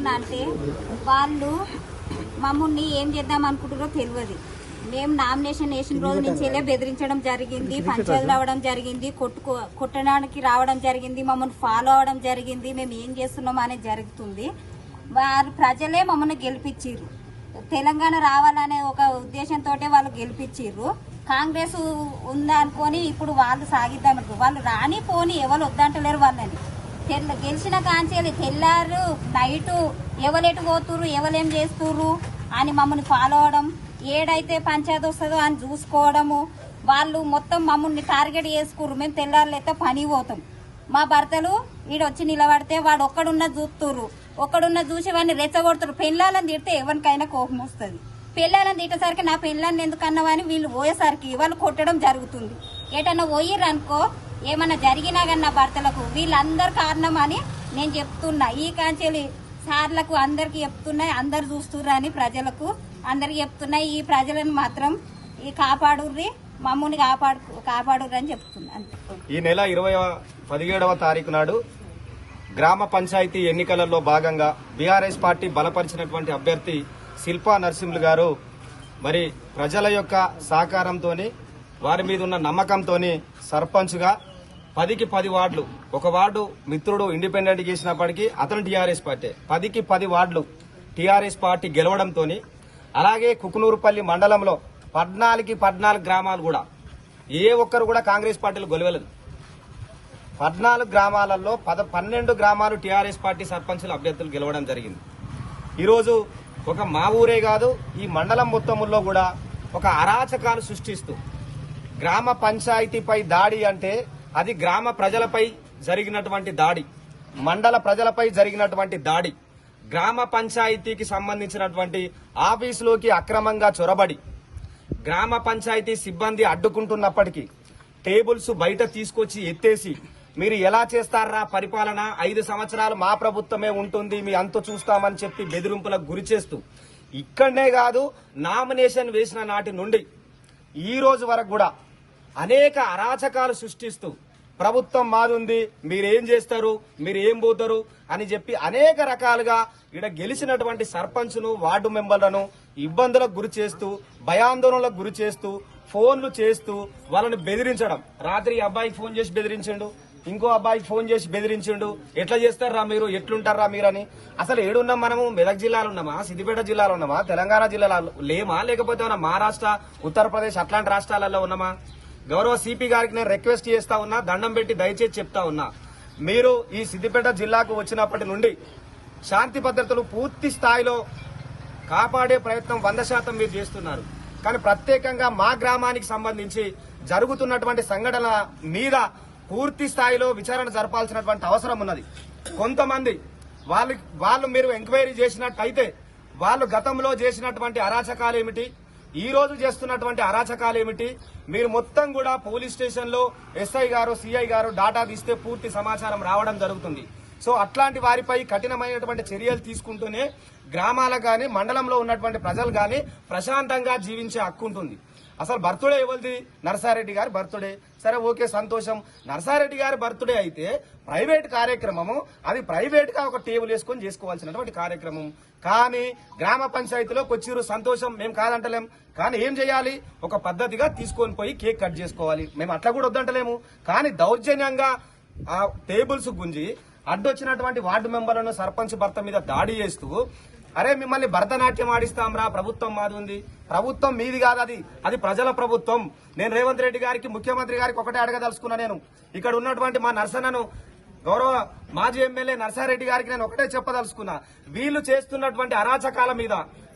చెప్తున్నా అంటే వాళ్ళు మమ్మల్ని ఏం చేద్దాం అనుకుంటారో తెలియదు. మేము నామినేషన్ వేసిన రోజు నుంచి వెళ్ళే బెదిరించడం జరిగింది పంచాయతీ రావడం జరిగింది కొట్టుకో కొట్టడానికి రావడం జరిగింది మమ్మల్ని ఫాలో అవడం జరిగింది మేము ఏం చేస్తున్నాం అనేది జరుగుతుంది. వారు ప్రజలే మమ్మల్ని గెలిపించారు తెలంగాణ రావాలనే ఒక ఉద్దేశంతో వాళ్ళు గెలిపించారు కాంగ్రెస్ ఉందా అనుకొని ఇప్పుడు వాళ్ళు సాగిద్దామనుకో వాళ్ళు రాని పోని ఎవరు వద్దంటలేరు వాళ్ళని. గెలిచిన కాంచేది తెల్లారు నైటు ఎవరెటు పోతురు ఎవరేం చేస్తుర్రు అని మమ్మల్ని ఫాలో అవడం ఏడైతే పంచాయతీ వస్తుందో అని చూసుకోవడము వాళ్ళు మొత్తం మమ్మల్ని టార్గెట్ చేసుకుర్రు. మేము తెల్లారులైతే పని పోతాం. మా భర్తలు ఈడ వచ్చి నిలబడితే వాడు ఒక్కడున్న చూస్తుర్రు ఒక్కడున్న చూసి వాడిని రెచ్చగొడుతురు పెళ్ళాలని తిడితే ఎవరికైనా కోపం వస్తుంది. పెళ్ళాలని తిట్టేసరికి నా పెళ్ళాన్ని ఎందుకు వీళ్ళు పోయేసరికి వాళ్ళు కొట్టడం జరుగుతుంది. ఎటన్నా పోయిర్రు అనుకో ఏమన్నా జరిగినా కానీ నా భర్తలకు వీళ్ళందరు కారణం అని నేను చెప్తున్నా. ఈ కాంచెలి సార్లకు అందరికి చెప్తున్నా అందరు చూస్తుర్రు అని ప్రజలకు అందరికి చెప్తున్నా. ఈ ప్రజలను మాత్రం ఈ కాపాడుర్రి మమ్మల్ని కాపాడు కాపాడుర్రి అని చెప్తున్నా. ఈ నెల ఇరవై పదిహేడవ తారీఖు నాడు గ్రామ పంచాయతీ ఎన్నికలలో భాగంగా బీఆర్ఎస్ పార్టీ బలపరిచినటువంటి అభ్యర్థి శిల్పా నరసింహులు గారు మరి ప్రజల యొక్క సహకారంతో వారి మీద ఉన్న నమ్మకంతో సర్పంచ్గా పదికి పది వార్డులు. ఒక వార్డు మిత్రుడు ఇండిపెండెంట్ చేసినప్పటికీ అతను టీఆర్ఎస్ పార్టీ. పదికి పది వార్డులు టీఆర్ఎస్ పార్టీ గెలవడంతో అలాగే కుకునూరుపల్లి మండలంలో పద్నాలుగు పద్నాలుగు గ్రామాలు కూడా. ఏ ఒక్కరు కూడా కాంగ్రెస్ పార్టీలు గొలవలేదు. పద్నాలుగు గ్రామాలలో పద పన్నెండు గ్రామాలు టీఆర్ఎస్ పార్టీ సర్పంచుల అభ్యర్థులు గెలవడం జరిగింది. ఈరోజు ఒక మా ఊరే కాదు ఈ మండలం మొత్తంలో కూడా ఒక అరాచకాలు సృష్టిస్తూ గ్రామ పంచాయతీపై దాడి అంటే అది గ్రామ ప్రజలపై జరిగినటువంటి దాడి మండల ప్రజలపై జరిగినటువంటి దాడి గ్రామ పంచాయతీకి సంబంధించినటువంటి ఆఫీసులోకి అక్రమంగా చొరబడి గ్రామ పంచాయతీ సిబ్బంది అడ్డుకుంటున్నప్పటికీ టేబుల్స్ బయట తీసుకొచ్చి ఎత్తేసి మీరు ఎలా చేస్తారా పరిపాలన? ఐదు సంవత్సరాలు మా ప్రభుత్వమే ఉంటుంది మీ అంత చూస్తామని చెప్పి బెదిరింపులకు గురి చేస్తూ ఇక్కడనే కాదు నామినేషన్ వేసిన నాటి నుండి ఈ రోజు వరకు కూడా అనేక అరాచకాలు సృష్టిస్తూ ప్రభుత్వం మాదుంది మీరేం చేస్తారు మీరు ఏం పోతారు అని చెప్పి అనేక రకాలుగా ఇక్కడ గెలిచినటువంటి సర్పంచ్ను వార్డు మెంబర్లను ఇబ్బందులకు గురి చేస్తూ భయాందోళనలకు గురి చేస్తూ ఫోన్లు చేస్తూ వాళ్ళని బెదిరించడం. రాత్రి అబ్బాయికి ఫోన్ చేసి బెదిరించండు ఇంకో అబ్బాయికి ఫోన్ చేసి బెదిరించిండు. ఎట్లా చేస్తారా మీరు? ఎట్లుంటారా మీరని? అసలు ఏడున్నాం మనము? మెదక్ జిల్లాలో ఉన్నామా? సిద్దిపేట జిల్లాలో ఉన్నామా? తెలంగాణ జిల్లాలో లేమా? లేకపోతే మన మహారాష్ట్ర ఉత్తరప్రదేశ్ అట్లాంటి రాష్ట్రాలలో ఉన్నామా? గౌరవ సిపి గారికి నేను రిక్వెస్ట్ చేస్తా ఉన్నా దండం పెట్టి దయచేసి చెప్తా ఉన్నా. మీరు ఈ సిద్దిపేట జిల్లాకు వచ్చినప్పటి నుండి శాంతి భద్రతలు పూర్తి స్థాయిలో కాపాడే ప్రయత్నం వంద శాతం మీరు చేస్తున్నారు. కానీ ప్రత్యేకంగా మా గ్రామానికి సంబంధించి జరుగుతున్నటువంటి సంఘటనల మీద పూర్తి స్థాయిలో విచారణ జరపాల్సినటువంటి అవసరం ఉన్నది. కొంతమంది వాళ్ళు వాళ్ళు మీరు ఎంక్వైరీ చేసినట్టయితే వాళ్ళు గతంలో చేసినటువంటి అరాచకాలు ఏమిటి? ఈ రోజు చేస్తున్నటువంటి అరాచకాలు ఏమిటి? మీరు మొత్తం కూడా పోలీస్ స్టేషన్లో ఎస్ఐ గారు సిఐ గారు డాటా తీస్తే పూర్తి సమాచారం రావడం జరుగుతుంది. సో అట్లాంటి వారిపై కఠినమైనటువంటి చర్యలు తీసుకుంటూనే గ్రామాలకు కానీ మండలంలో ఉన్నటువంటి ప్రజలు కానీ ప్రశాంతంగా జీవించే హక్కు ఉంటుంది. అసలు బర్త్డే ఎవరిది? నరసారెడ్డి గారి బర్త్డే. సరే ఓకే సంతోషం. నరసారెడ్డి గారి బర్త్డే అయితే ప్రైవేట్ కార్యక్రమము అది ప్రైవేట్గా ఒక టేబుల్ వేసుకొని చేసుకోవాల్సినటువంటి కార్యక్రమం. కానీ గ్రామ పంచాయతీలోకి వచ్చిర్రు సంతోషం మేము కాదంటలేం. కానీ ఏం చేయాలి? ఒక పద్ధతిగా తీసుకొని పోయి కేక్ కట్ చేసుకోవాలి. మేము అట్లా కూడా వద్దంటలేము. కానీ దౌర్జన్యంగా ఆ టేబుల్స్ గుంజి అడ్డొచ్చినటువంటి వార్డు మెంబర్లను సర్పంచ్ భర్త మీద దాడి చేస్తూ అరే మిమ్మల్ని భరతనాట్యం ఆడిస్తాం రా ప్రభుత్వం మాది ఉంది. ప్రభుత్వం మీది కాదు అది. అది ప్రజల ప్రభుత్వం. నేను రేవంత్ రెడ్డి గారికి ముఖ్యమంత్రి గారికి ఒకటే అడగదలుచుకున్నా నేను. ఇక్కడ ఉన్నటువంటి మా నర్సనను గౌరవ మాజీ ఎమ్మెల్యే నర్సారెడ్డి గారికి నేను ఒకటే చెప్పదలుచుకున్నా. వీళ్ళు చేస్తున్నటువంటి అరాచకాల మీద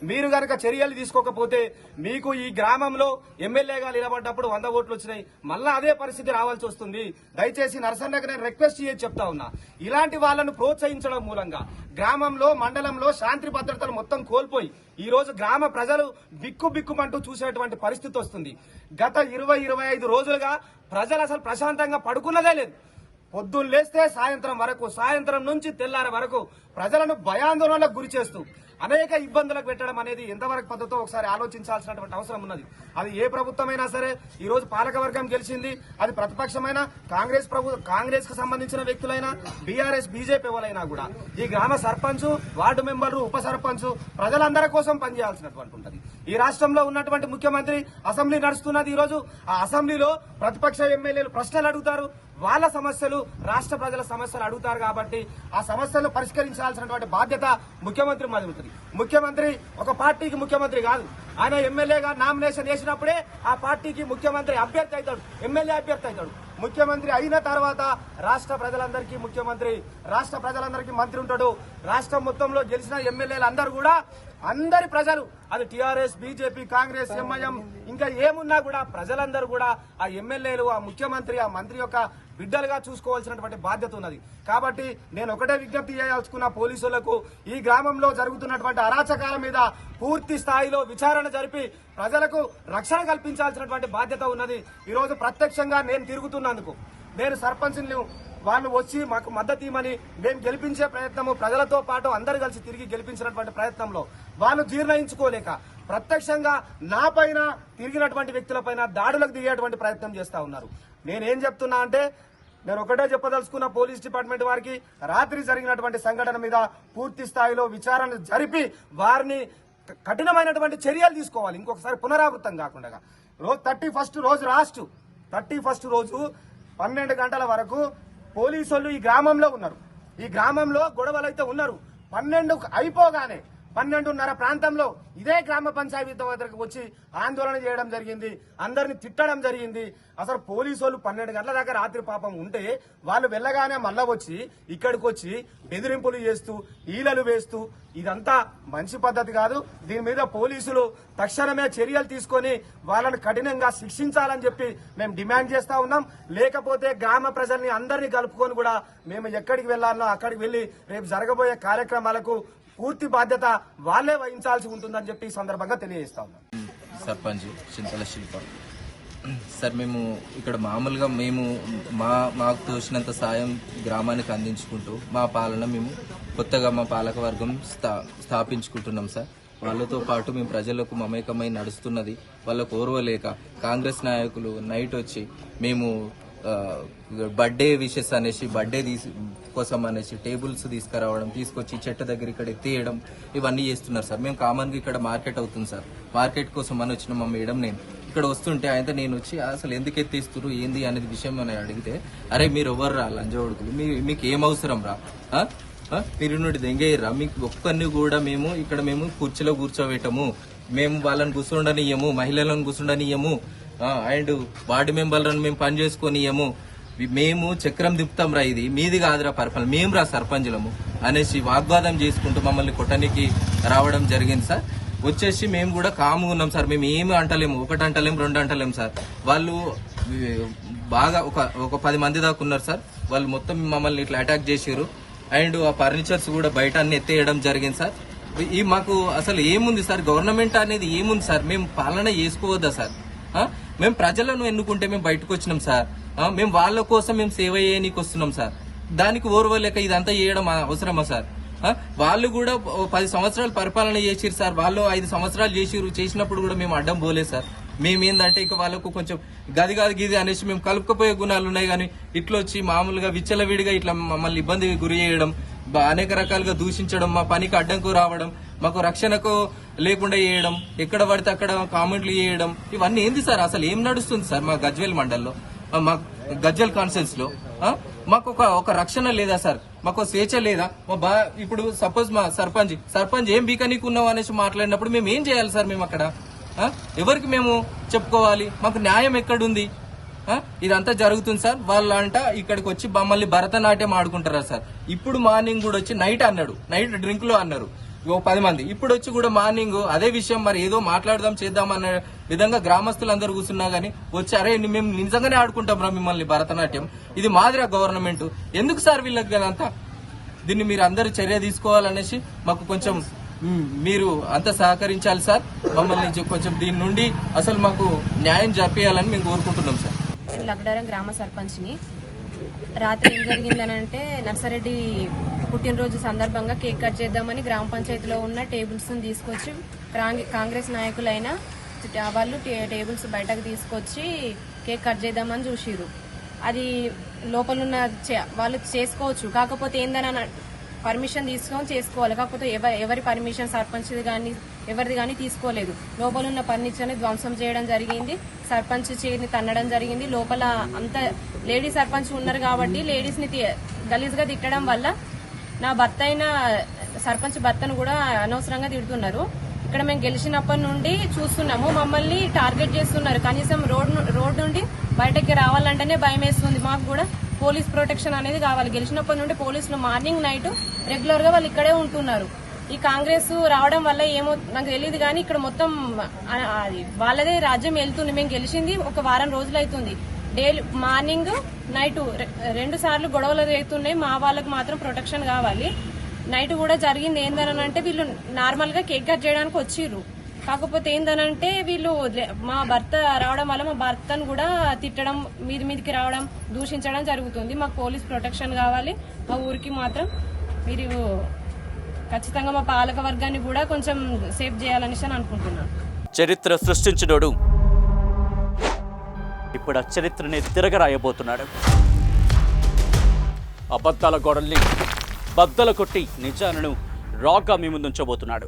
మీరు గనక చర్యలు తీసుకోకపోతే మీకు ఈ గ్రామంలో ఎమ్మెల్యేగా నిలబడ్డప్పుడు వంద ఓట్లు వచ్చినాయి. మళ్ళా అదే పరిస్థితి రావాల్సి వస్తుంది. దయచేసి నరసన్నకు నేను రిక్వెస్ట్ చేసి చెప్తా ఉన్నా. ఇలాంటి వాళ్ళను ప్రోత్సహించడం మూలంగా గ్రామంలో మండలంలో శాంతి భద్రతలు మొత్తం కోల్పోయి ఈ రోజు గ్రామ ప్రజలు బిక్కు బిక్కుమంటూ చూసేటువంటి పరిస్థితి వస్తుంది. గత ఇరవై ఇరవై ఐదు రోజులుగా ప్రజలు అసలు ప్రశాంతంగా పడుకున్నదే లేదు. పొద్దున్న లేస్తే సాయంత్రం వరకు సాయంత్రం నుంచి తెల్లారి వరకు ప్రజలను భయాందోళనలకు గురి చేస్తూ అనేక ఇబ్బందులకు పెట్టడం అనేది ఎంతవరకు పద్ధతో ఒకసారి ఆలోచించాల్సినటువంటి అవసరం ఉన్నది. అది ఏ ప్రభుత్వమైనా సరే ఈ రోజు పాలకవర్గం గెలిచింది అది ప్రతిపక్షమైన కాంగ్రెస్ ప్రభు కాంగ్రెస్కు సంబంధించిన వ్యక్తులైనా బీఆర్ఎస్ బీజేపీ వాళ్ళైనా కూడా ఈ గ్రామ సర్పంచ్ వార్డు మెంబర్లు ఉప సర్పంచ్ ప్రజలందరి కోసం పనిచేయాల్సినటువంటి ఉంటది. ఈ రాష్ట్రంలో ఉన్నటువంటి ముఖ్యమంత్రి అసెంబ్లీ నడుస్తున్నది ఈ రోజు. ఆ అసెంబ్లీలో ప్రతిపక్ష ఎమ్మెల్యేలు ప్రశ్నలు అడుగుతారు వాళ్ళ సమస్యలు రాష్ట్ర ప్రజల సమస్యలు అడుగుతారు కాబట్టి ఆ సమస్యలు పరిష్కరించాల్సినటువంటి బాధ్యత ముఖ్యమంత్రి మాది ఉంటుంది. ముఖ్యమంత్రి ఒక పార్టీకి ముఖ్యమంత్రి కాదు. ఆయన ఎమ్మెల్యేగా నామినేషన్ వేసినప్పుడే ఆ పార్టీకి ముఖ్యమంత్రి అభ్యర్థి అవుతాడు. ఎమ్మెల్యే అభ్యర్థి అవుతాడు. ముఖ్యమంత్రి అయిన తర్వాత రాష్ట్ర ప్రజలందరికీ ముఖ్యమంత్రి రాష్ట్ర ప్రజలందరికీ మంత్రి ఉంటాడు. రాష్ట్రం మొత్తంలో గెలిచిన ఎమ్మెల్యేలు అందరూ కూడా అందరి ప్రజలు అది టీఆర్ఎస్ బీజేపీ కాంగ్రెస్ ఎంఐఎం ఇంకా ఏమున్నా కూడా ప్రజలందరూ కూడా ఆ ఎమ్మెల్యేలు ఆ ముఖ్యమంత్రి ఆ మంత్రి యొక్క బిడ్డలుగా చూసుకోవాల్సినటువంటి బాధ్యత ఉన్నది. కాబట్టి నేను ఒకటే విజ్ఞప్తి చేయాల్సుకున్న పోలీసులకు ఈ గ్రామంలో జరుగుతున్నటువంటి అరాచకాల మీద పూర్తి స్థాయిలో విచారణ జరిపి ప్రజలకు రక్షణ కల్పించాల్సినటువంటి బాధ్యత ఉన్నది. ఈరోజు ప్రత్యక్షంగా నేను తిరుగుతున్నందుకు నేను సర్పంచ్ని వాళ్ళు వచ్చి మాకు మద్దతు ఇవ్వమని మేము గెలిపించే ప్రయత్నము ప్రజలతో పాటు అందరు కలిసి తిరిగి గెలిపించినటువంటి ప్రయత్నంలో వాళ్ళు జీర్ణయించుకోలేక ప్రత్యక్షంగా నా పైన తిరిగినటువంటి వ్యక్తులపైన దాడులకు దిగేటువంటి ప్రయత్నం చేస్తా ఉన్నారు. నేనేం చెప్తున్నా అంటే నేను ఒకటే చెప్పదలుచుకున్న పోలీస్ డిపార్ట్మెంట్ వారికి రాత్రి జరిగినటువంటి సంఘటన మీద పూర్తి స్థాయిలో విచారణ జరిపి వారిని క- కఠినమైనటువంటి చర్యలు తీసుకోవాలి. ఇంకొకసారి పునరావృతం కాకుండా. రోజు థర్టీ ఫస్ట్ రోజు లాస్ట్ థర్టీ ఫస్ట్ రోజు పన్నెండు గంటల వరకు పోలీసు వాళ్ళు ఈ గ్రామంలో ఉన్నారు. ఈ గ్రామంలో గొడవలు అయితే ఉన్నారు. పన్నెండు అయిపోగానే పన్నెండున్నర ప్రాంతంలో ఇదే గ్రామ పంచాయతీ వద్దకు వచ్చి ఆందోళన చేయడం జరిగింది. అందరిని తిట్టడం జరిగింది. అసలు పోలీసు వాళ్ళు పన్నెండు గంటల దాకా రాత్రి పాపం ఉంటే వాళ్ళు వెళ్ళగానే మళ్ళా వచ్చి ఇక్కడికి వచ్చి బెదిరింపులు చేస్తూ ఈలలు వేస్తూ ఇదంతా మంచి పద్ధతి కాదు. దీని మీద పోలీసులు తక్షణమే చర్యలు తీసుకొని వాళ్ళని కఠినంగా శిక్షించాలని చెప్పి మేము డిమాండ్ చేస్తా ఉన్నాం. లేకపోతే గ్రామ ప్రజల్ని అందరినీ కలుపుకొని కూడా మేము ఎక్కడికి వెళ్ళాలో అక్కడికి వెళ్ళి రేపు జరగబోయే కార్యక్రమాలకు పూర్తి బాధ్యత వాళ్ళే వహించాల్సి ఉంటుందని చెప్పి ఈ సందర్భంగా తెలియజేస్తా ఉన్నాం. సర్పంచ్ చింతల శిల్ప. సార్ మేము ఇక్కడ మామూలుగా మేము మా మాకు తోచినంత సాయం గ్రామానికి అందించుకుంటూ మా పాలన మేము కొత్తగా మా పాలక వర్గం స్థా స్థాపించుకుంటున్నాం సార్. వాళ్ళతో పాటు మేము ప్రజలకు మమేకమై నడుస్తున్నది వాళ్ళకు ఓర్వలేక కాంగ్రెస్ నాయకులు నైట్ వచ్చి మేము బర్త్డే విషెస్ అనేసి బర్త్డే తీసి కోసం అనేసి టేబుల్స్ తీసుకురావడం తీసుకొచ్చి చెట్టు దగ్గర ఇక్కడ ఎత్తేయడం ఇవన్నీ చేస్తున్నారు సార్. మేము కామన్గా ఇక్కడ మార్కెట్ అవుతుంది సార్. మార్కెట్ కోసం అని వచ్చిన మా మేడం నేను. ఇక్కడ వస్తుంటే అయితే నేను వచ్చి అసలు ఎందుకు ఎత్తేస్తున్నారు ఏంది? అనేది విషయం అని అడిగితే అరే మీరు ఎవరు రా లంజవడుకులు మీ మీకు ఏం అవసరం రా? మీరు నుండి దెంగయ్యరా మీకు ఒక్కరిని కూడా మేము ఇక్కడ మేము కుర్చీలో కూర్చోబెట్టము. మేము వాళ్ళని కూర్చుండనియము మహిళలను కూర్చుండనియము. అండ్ వార్డు మెంబర్లను మేము పని చేసుకొనియము. మేము చక్రం దిప్తాం రా ఇది. మీది కాదురా పర్పల్ మేము రా సర్పంచులము అనేసి వాగ్వాదం చేసుకుంటూ మమ్మల్ని కొట్టనికి రావడం జరిగింది సార్. వచ్చేసి మేము కూడా కాముగా ఉన్నాం సార్. మేము ఏమి అంటలేము. ఒకటి అంటలేము రెండు అంటలేము సార్. వాళ్ళు బాగా ఒక ఒక పది మంది దాకా ఉన్నారు సార్. వాళ్ళు మొత్తం మమ్మల్ని ఇట్లా అటాక్ చేసారు అండ్ ఆ ఫర్నిచర్స్ కూడా బయట అన్ని ఎత్తేయడం జరిగింది సార్. ఈ మాకు అసలు ఏముంది సార్? గవర్నమెంట్ అనేది ఏముంది సార్? మేము పాలన చేసుకోవద్దా సార్? మేము ప్రజలను ఎన్నుకుంటే మేము బయటకు వచ్చినాం సార్. మేము వాళ్ళ కోసం మేము సేవ చేయనీకి వస్తున్నాం సార్. దానికి ఓర్వలేక ఇదంతా చేయడం అవసరమా సార్? వాళ్ళు కూడా పది సంవత్సరాలు పరిపాలన చేసిరు సార్. వాళ్ళు ఐదు సంవత్సరాలు చేసిరు చేసినప్పుడు కూడా మేము అడ్డం పోలేదు సార్. మేము ఏంటంటే ఇక వాళ్ళకు కొంచెం గది కాదు గిది అనేసి మేము కలుపుకపోయే గుణాలు ఉన్నాయి కానీ ఇట్లా వచ్చి మామూలుగా విచ్చలవిడిగా ఇట్లా మమ్మల్ని ఇబ్బంది గురి చేయడం అనేక రకాలుగా దూషించడం మా పనికి అడ్డంకు రావడం మాకు రక్షణకు లేకుండా చేయడం ఎక్కడ పడితే అక్కడ కామెంట్లు చేయడం ఇవన్నీ ఏంది సార్? అసలు ఏం నడుస్తుంది సార్ మా గజ్వేల్ మండల్లో? మా గజ్వేల్ కాన్సెన్స్లో మాకు ఒక ఒక రక్షణ లేదా సార్? మాకు స్వేచ్ఛ లేదా? మా బా ఇప్పుడు సపోజ్ మా సర్పంచ్ సర్పంచ్ ఏం బీకనీకున్నావు అనేసి మాట్లాడినప్పుడు మేము ఏం చేయాలి సార్ మేము అక్కడ ఎవరికి మేము చెప్పుకోవాలి? మాకు న్యాయం ఎక్కడుంది? ఇదంతా జరుగుతుంది సార్. వాళ్ళంట ఇక్కడికి వచ్చి మమ్మల్ని భరతనాట్యం ఆడుకుంటారా సార్? ఇప్పుడు మార్నింగ్ కూడా వచ్చి నైట్ అన్నాడు. నైట్ డ్రింక్లో అన్నారు. ఓ పది మంది. ఇప్పుడు వచ్చి కూడా మార్నింగ్ అదే విషయం మరి ఏదో మాట్లాడదాం చేద్దాం అనే విధంగా గ్రామస్తులందరూ కూర్చున్నా గానీ వచ్చి అరే మేము నిజంగానే ఆడుకుంటాం రా మిమ్మల్ని భరతనాట్యం. ఇది మాదిరా గవర్నమెంట్. ఎందుకు సార్ వీళ్ళకి అదంతా దీన్ని మీరు అందరూ చర్య తీసుకోవాలనేసి మాకు కొంచెం మీరు అంత సహకరించాలి సార్. మమ్మల్ని కొంచెం దీని నుండి అసలు మాకు న్యాయం జరిపేయాలని మేము కోరుకుంటున్నాం సార్. లగడారం గ్రామ సర్పంచ్ని. రాత్రి ఏం జరిగిందని అంటే నర్సారెడ్డి పుట్టినరోజు సందర్భంగా కేక్ కట్ చేద్దామని గ్రామ పంచాయతీలో ఉన్న టేబుల్స్ని తీసుకొచ్చి కాంగ్రెస్ నాయకులైన వాళ్ళు టేబుల్స్ బయటకు తీసుకొచ్చి కేక్ కట్ చేద్దామని చూసిరు అది లోపలున్న చే- వాళ్ళు చేసుకోవచ్చు. కాకపోతే ఏందని పర్మిషన్ తీసుకొని చేసుకోవాలి. కాకపోతే ఎవ- ఎవరి పర్మిషన్ సర్పంచ్ది కానీ ఎవరిది కానీ తీసుకోలేదు. లోపల ఉన్న ఫర్నిచర్ని ధ్వంసం చేయడం జరిగింది. సర్పంచ్ చేరిని తన్నడం జరిగింది. లోపల అంత లేడీ సర్పంచ్ ఉన్నారు కాబట్టి లేడీస్ని గలీజ్గా తిట్టడం వల్ల నా భర్త అయిన సర్పంచ్ భర్తను కూడా అనవసరంగా తిడుతున్నారు. ఇక్కడ మేము గెలిచినప్పటి నుండి చూస్తున్నాము. మమ్మల్ని టార్గెట్ చేస్తున్నారు. కనీసం రోడ్ ను- రోడ్ నుండి బయటకి రావాలంటేనే భయం వేస్తుంది మాకు కూడా పోలీస్ ప్రొటెక్షన్ అనేది కావాలి. గెలిచినప్పటి నుండి పోలీసులు మార్నింగ్ నైట్ రెగ్యులర్గా వాళ్ళు ఇక్కడే ఉంటున్నారు. ఈ కాంగ్రెస్ రావడం వల్ల ఏమో నాకు తెలియదు కానీ ఇక్కడ మొత్తం అది వాళ్ళదే రాజ్యం వెళ్తుంది. మేము గెలిచింది ఒక వారం రోజులు అవుతుంది. డైలీ మార్నింగ్ నైట్ రెండు సార్లు గొడవలు అవుతున్నాయి మా వాళ్ళకి మాత్రం ప్రొటెక్షన్ కావాలి. నైట్ కూడా జరిగింది ఏందని అంటే వీళ్ళు నార్మల్గా కేక్ కట్ చేయడానికి వచ్చిర్రు. కాకపోతే ఏందనంటే వీళ్ళు మా భర్త రావడం వల్ల మా భర్తను కూడా తిట్టడం మీది మీదికి రావడం దూషించడం జరుగుతుంది. మాకు పోలీస్ ప్రొటెక్షన్ కావాలి. మా ఊరికి మాత్రం మీరు ఖచ్చితంగా మా పాలక వర్గాన్ని కూడా కొంచెం సేఫ్ చేయాలనేసి అని అనుకుంటున్నాను. చరిత్ర సృష్టించినోడు ఇప్పుడు ఆ చరిత్రని తిరగరాయబోతున్నాడు. అబద్ధాల గోడల్ని బద్దల కొట్టి నిజాలను రాగా మీ ముందుంచబోతున్నాడు.